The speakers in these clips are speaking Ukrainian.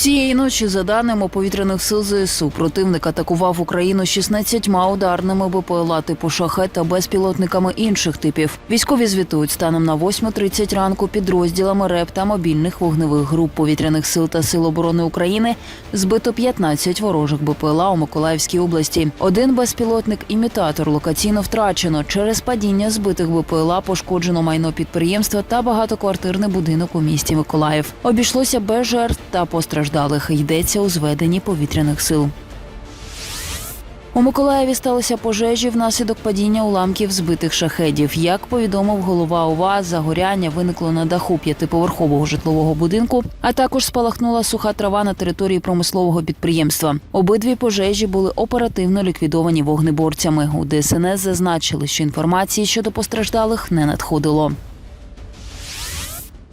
Цієї ночі, за даними повітряних сил ЗСУ, противник атакував Україну 16 ударними БПЛА типу шахет та безпілотниками інших типів. Військові звітують станом на 8.30 ранку підрозділами РЕП та мобільних вогневих груп повітряних сил та сил оборони України збито 15 ворожих БПЛА у Миколаївській області. Один безпілотник імітатор локаційно втрачено. Через падіння збитих БПЛА пошкоджено майно підприємства та багатоквартирний будинок у місті Миколаїв. Обійшлося без жертв та постраждалих. Йдеться у зведенні повітряних сил. У Миколаєві сталися пожежі внаслідок падіння уламків збитих шахедів. Як повідомив голова ОВА, загоряння виникло на даху п'ятиповерхового житлового будинку, а також спалахнула суха трава на території промислового підприємства. Обидві пожежі були оперативно ліквідовані вогнеборцями. У ДСНС зазначили, що інформації щодо постраждалих не надходило.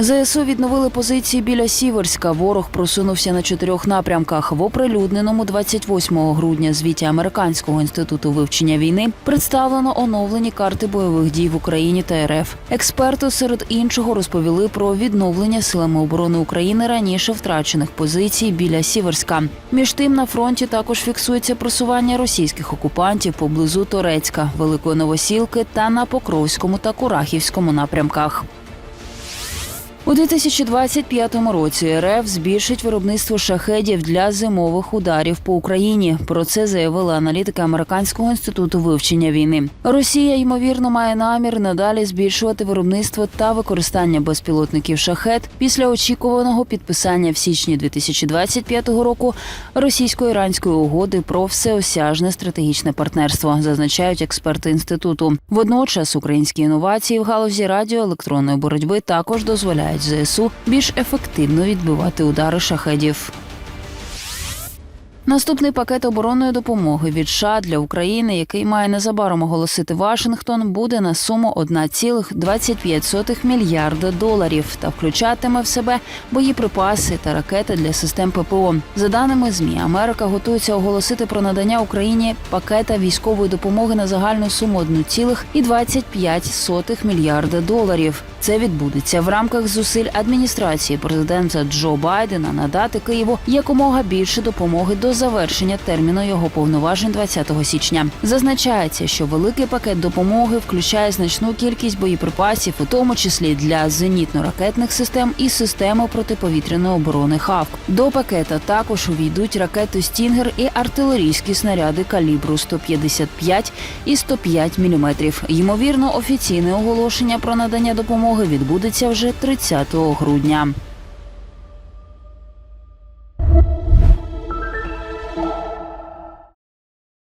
ЗСУ відновили позиції біля Сіверська. Ворог просунувся на чотирьох напрямках. В оприлюдненому 28 грудня звіті Американського інституту вивчення війни представлено оновлені карти бойових дій в Україні та РФ. Експерти серед іншого розповіли про відновлення силами оборони України раніше втрачених позицій біля Сіверська. Між тим на фронті також фіксується просування російських окупантів поблизу Торецька, Великої Новосілки та на Покровському та Курахівському напрямках. У 2025 році РФ збільшить виробництво шахедів для зимових ударів по Україні. Про це заявили аналітики Американського інституту вивчення війни. Росія ймовірно має намір надалі збільшувати виробництво та використання безпілотників шахет після очікуваного підписання в січні 2025 року російсько-іранської угоди про всеосяжне стратегічне партнерство, зазначають експерти інституту. Водночас українські інновації в галузі радіоелектронної боротьби також дозволяють ЗСУ більш ефективно відбивати удари шахедів. Наступний пакет оборонної допомоги від США для України, який має незабаром оголосити Вашингтон, буде на суму 1,25 мільярда доларів та включатиме в себе боєприпаси та ракети для систем ППО. За даними змі, Америка готується оголосити про надання Україні пакета військової допомоги на загальну суму 1,25 мільярда доларів. Це відбудеться в рамках зусиль адміністрації президента Джо Байдена надати Києву якомога більше допомоги до завершення терміну його повноважень 20 січня. Зазначається, що великий пакет допомоги включає значну кількість боєприпасів, у тому числі для зенітно-ракетних систем і системи протиповітряної оборони ХАВК. До пакета також увійдуть ракети Стінгер і артилерійські снаряди калібру 155 і 105 мм. Ймовірно, офіційне оголошення про надання допомоги відбудеться вже 30 грудня.